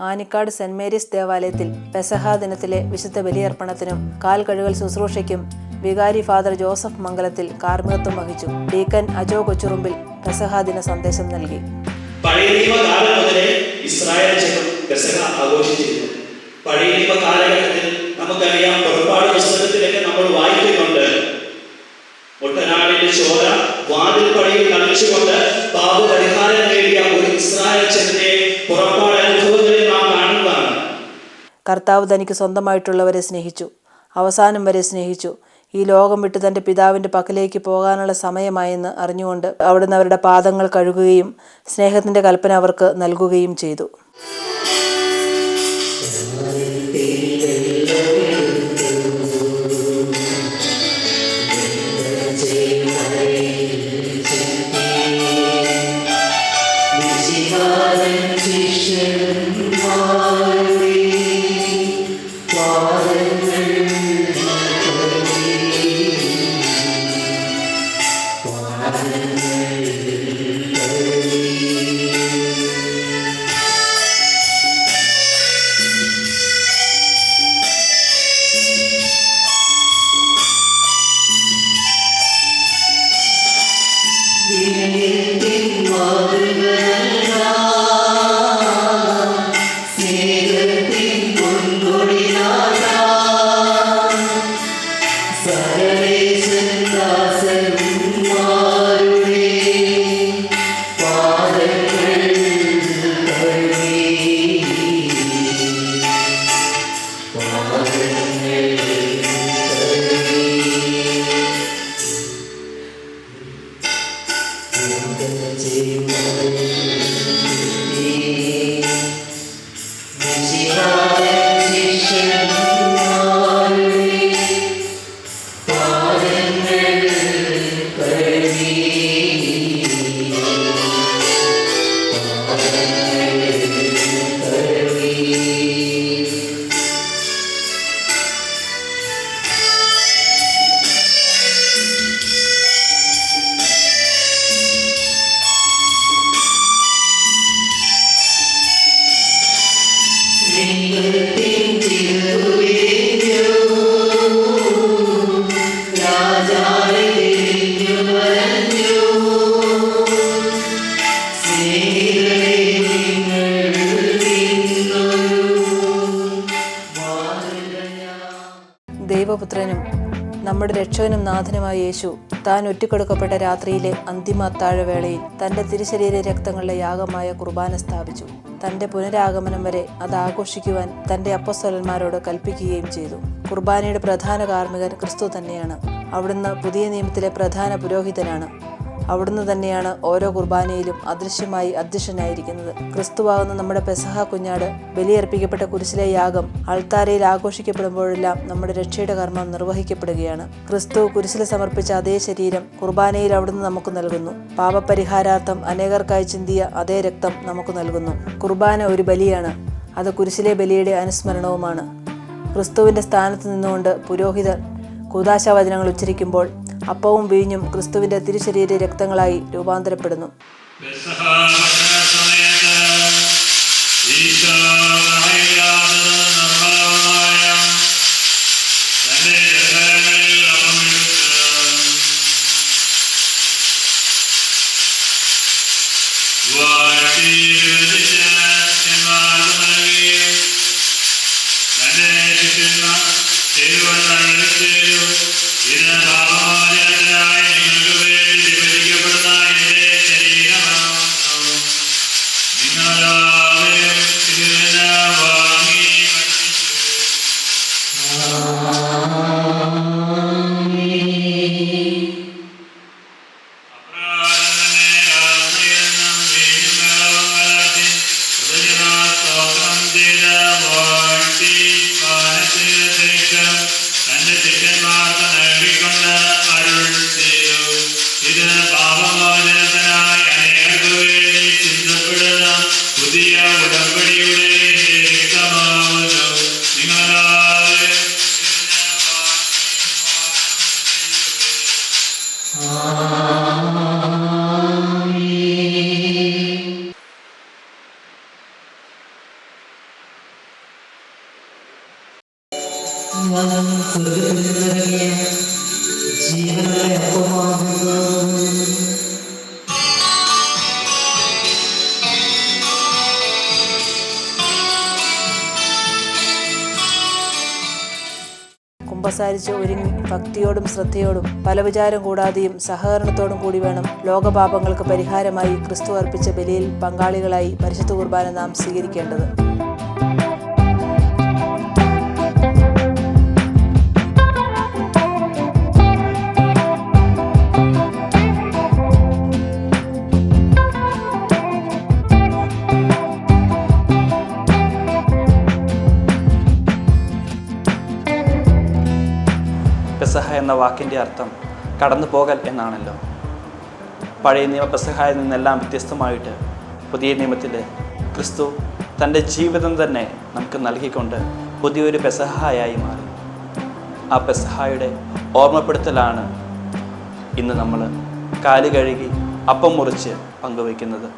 Anikkad saint Mary's ദേവാലയത്തിൽ പെസഹ ദിനത്തിലെ വിശുദ്ധ ബലിയർപ്പണത്തിനും കാൽ കഴുകൽ ശുശ്രൂഷയ്ക്കും വികാരി ഫാദർ ജോസഫ് മംഗലത്തിൽ കാർമ്മികത്വം വഹിച്ചു. ഡീക്കൻ അജോ കൊച്ചുറുമ്പിൽ പെസഹ ദിന സന്ദേശം നൽകി. പഴയ ഇസ്രായേൽ പെസഹ പഴയ നമുക്കറിയാം നമ്മൾ മുട്ടനാടിന്റെ ചോര വാതിൽ പടിയിൽ നനച്ചുകൊണ്ട് കർത്താവ് തനിക്ക് സ്വന്തമായിട്ടുള്ളവരെ സ്നേഹിച്ചു. അവസാനം വരെ സ്നേഹിച്ചു. ഈ ലോകം വിട്ട് തന്റെ പിതാവിന്റെ പക്കലേക്ക് പോകാനുള്ള സമയമായെന്ന് അറിഞ്ഞുകൊണ്ട് അവിടുന്ന് അവരുടെ പാദങ്ങൾ കഴുകുകയും സ്നേഹത്തിന്റെ കൽപ്പന അവർക്ക് നൽകുകയും ചെയ്തു. Malı ദൈവപുത്രനും നമ്മുടെ രക്ഷകനും നാഥനുമായ യേശു താൻ ഒറ്റിക്കൊടുക്കപ്പെട്ട രാത്രിയിലെ അന്തിമ അത്താഴവേളയിൽ തന്റെ തിരുശരീര രക്തങ്ങളുടെ യാഗമായ കുർബാന സ്ഥാപിച്ചു. തന്റെ പുനരാഗമനം വരെ അത് ആഘോഷിക്കുവാൻ തന്റെ അപ്പസ്വലന്മാരോട് കൽപ്പിക്കുകയും ചെയ്തു. കുർബാനയുടെ പ്രധാന കാർമ്മികൻ ക്രിസ്തു തന്നെയാണ്. അവിടുന്ന് പുതിയ നിയമത്തിലെ പ്രധാന പുരോഹിതനാണ്. അവിടുന്ന് തന്നെയാണ് ഓരോ കുർബാനയിലും അദൃശ്യമായി അധ്യക്ഷനായിരിക്കുന്നത്. ക്രിസ്തുവാകുന്ന നമ്മുടെ പെസഹ കുഞ്ഞാട് ബലിയർപ്പിക്കപ്പെട്ട കുരിശിലെ യാഗം അൾത്താരയിൽ ആഘോഷിക്കപ്പെടുമ്പോഴെല്ലാം നമ്മുടെ രക്ഷയുടെ കർമ്മം നിർവഹിക്കപ്പെടുകയാണ്. ക്രിസ്തു കുരിശിൽ സമർപ്പിച്ച അതേ ശരീരം കുർബാനയിൽ അവിടുന്ന് നമുക്ക് നൽകുന്നു. പാപപരിഹാരാർത്ഥം അനേകർക്കായി ചിന്തിയ അതേ രക്തം നമുക്ക് നൽകുന്നു. കുർബാന ഒരു ബലിയാണ്. അത് കുരിശിലെ ബലിയുടെ അനുസ്മരണവുമാണ്. ക്രിസ്തുവിന്റെ സ്ഥാനത്ത് നിന്നുകൊണ്ട് പുരോഹിതർ കൂതാശാവചനങ്ങൾ ഉച്ചരിക്കുമ്പോൾ അപ്പവും വീഞ്ഞും ക്രിസ്തുവിന്റെ തിരുശരീര രക്തങ്ങളായി രൂപാന്തരപ്പെടുന്നു. വനം സുഖിയ ജീവനെ അപമാനിക്കുന്നു കുമ്പസാരിച്ച് ഒരുങ്ങി ഭക്തിയോടും ശ്രദ്ധയോടും പലവിചാരം കൂടാതെയും സഹകരണത്തോടും കൂടി വേണം ലോകപാപങ്ങൾക്ക് പരിഹാരമായി ക്രിസ്തു അർപ്പിച്ച ബലിയിൽ പങ്കാളികളായി പരിശുദ്ധ കുർബാന നാം സ്വീകരിക്കേണ്ടത്. വാക്കിന്റെ അർത്ഥം കടന്നു പോകൽ എന്നാണല്ലോ. പഴയ നിയമപ്രസഹായിൽ നിന്നെല്ലാം വ്യത്യസ്തമായിട്ട് പുതിയ നിയമത്തിൽ ക്രിസ്തു തന്റെ ജീവിതം തന്നെ നമുക്ക് നൽകിക്കൊണ്ട് പുതിയൊരു പെസഹായായി മാറി. ആ പെസഹായുടെ ഓർമ്മപ്പെടുത്തലാണ് ഇന്ന് നമ്മൾ കാൽ കഴുകി അപ്പം മുറിച്ച് പങ്കുവയ്ക്കുന്നത്.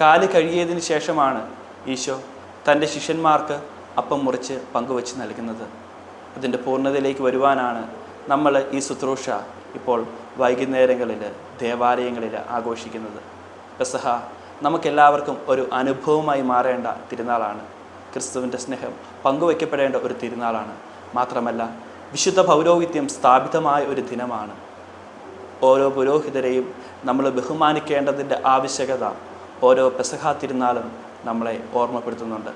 കാൽ കഴുകിയതിന് ശേഷമാണ് ഈശോ തന്റെ ശിഷ്യന്മാർക്ക് അപ്പം മുറിച്ച് പങ്കുവച്ച് നൽകുന്നത്. അതിന്റെ പൂർണതയിലേക്ക് വരുവാനാണ് നമ്മൾ ഈ ശുശ്രൂഷ ഇപ്പോൾ വൈകുന്നേരങ്ങളിൽ ദേവാലയങ്ങളിൽ ആഘോഷിക്കുന്നത്. പെസഹ നമുക്കെല്ലാവർക്കും ഒരു അനുഭവമായി മാറേണ്ട തിരുനാളാണ്. ക്രിസ്തുവിന്റെ സ്നേഹം പങ്കുവയ്ക്കപ്പെടേണ്ട ഒരു തിരുനാളാണ്. മാത്രമല്ല വിശുദ്ധ പൗരോഹിത്യം സ്ഥാപിതമായ ഒരു ദിനമാണ്. ഓരോ പുരോഹിതരെയും നമ്മൾ ബഹുമാനിക്കേണ്ടതിന്റെ ആവശ്യകത ഓരോ പെസഹ തിരുനാളും നമ്മളെ ഓർമ്മപ്പെടുത്തുന്നുണ്ട്.